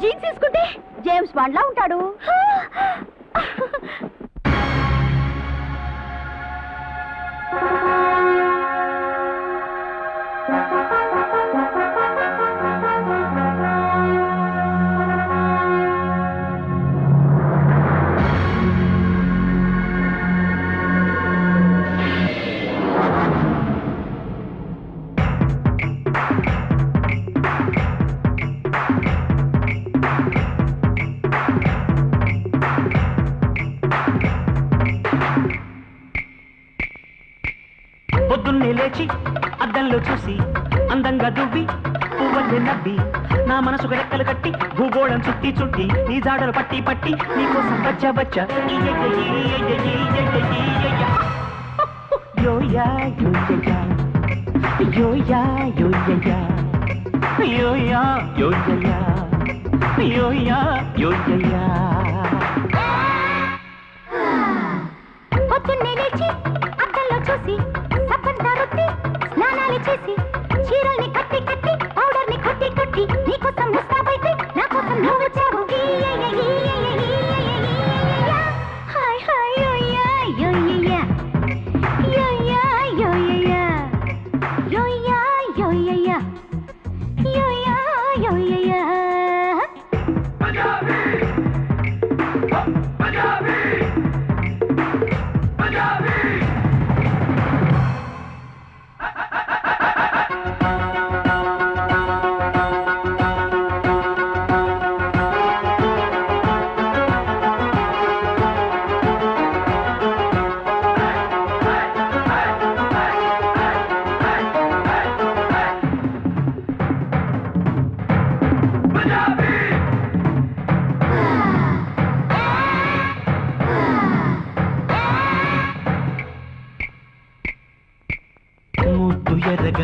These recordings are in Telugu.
జీన్స్ వేసుకుంటే జేమ్స్ బాండ్ లా ఉంటాడు తెచ్చి అద్దంలో చూసి అందంగా దువ్వి పువ్వల్లే నవ్వి నా మనసుకు రెక్కలు కట్టి భూగోళం చుట్టి చుట్టి నీ జాడలు పట్టి పట్టి నీకోసం బచ్చ బచ్చ. యోయా యోయా యోయా యోయా యోయా యోయా యోయా యోయా పొద్దున్నే లేచి అద్దంలో చూసి స్నానాలు చేసి చీరల్ని కట్టి కట్టి పౌడర్ని కొట్టి కొట్టి నీకోసం ముస్తాబైతే నా కోసం నువ్వు వచ్చావు హాయ్ హాయ్ యోయా యోయా యోయా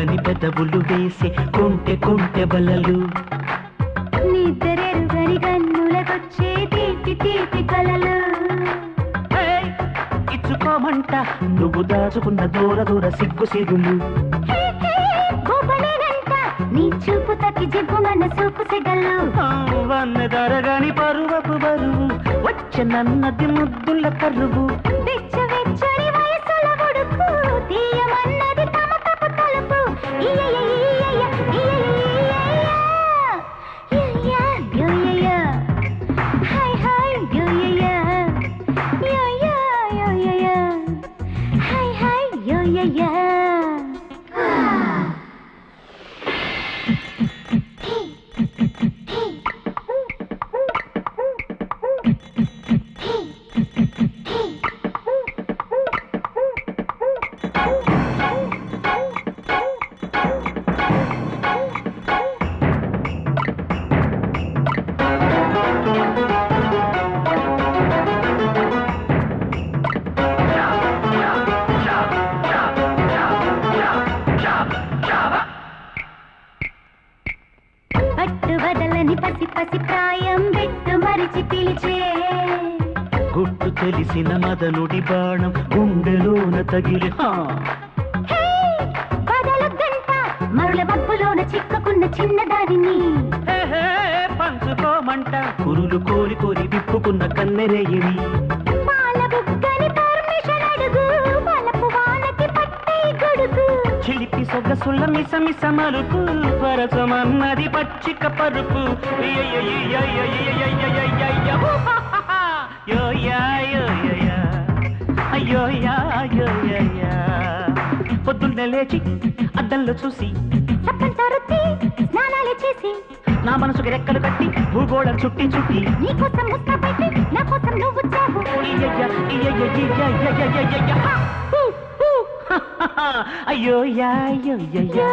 ఎర్రగని పెదవులు వేసే కొంటె కొంటె బలలు నిద్రెరుగని కన్నులకొచ్చే తీపి తీపి కలలు. ఇచ్చుకోమంట నువ్వు దాచుకున్న దూర దూర సిగ్గు సిగులు నీ చూపు తక్కి జిబ్బు మన చూపు సెగలు. వన్న దరగని పరువపు బరువు వచ్చే నన్నది ముద్దుల కరువు. ప్రాయం పెట్టు మరిచి పిలిచే. గుట్టు తెలిసిన మదనుడి బాణం గుండెలోన తగిలి గంట మరుల మబ్బులోన చిక్కుకున్న చిన్నదానిని పంచుకోమంట. కురులు కోరి కోరి విప్పుకున్న కన్నెరేయిని చిలిపి సొగసుల మిస మిస మరుపు పరసమన్నది పచ్చిక పరుపు. పొద్దున్నే లేచి అద్దంలో చూసి స్నానాలు చేసి నా మనసుకి రెక్కలు కట్టి భూగోళం చుట్టి చుట్టి నీకోసం ముస్తాబైతే నా కోసం నువ్వు చావు ஐயோ யாயோ ஐயோ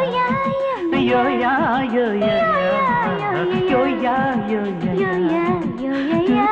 ஐயோ யாயோ ஐயோ யாயோ ஐயோ யாயோ ஐயோ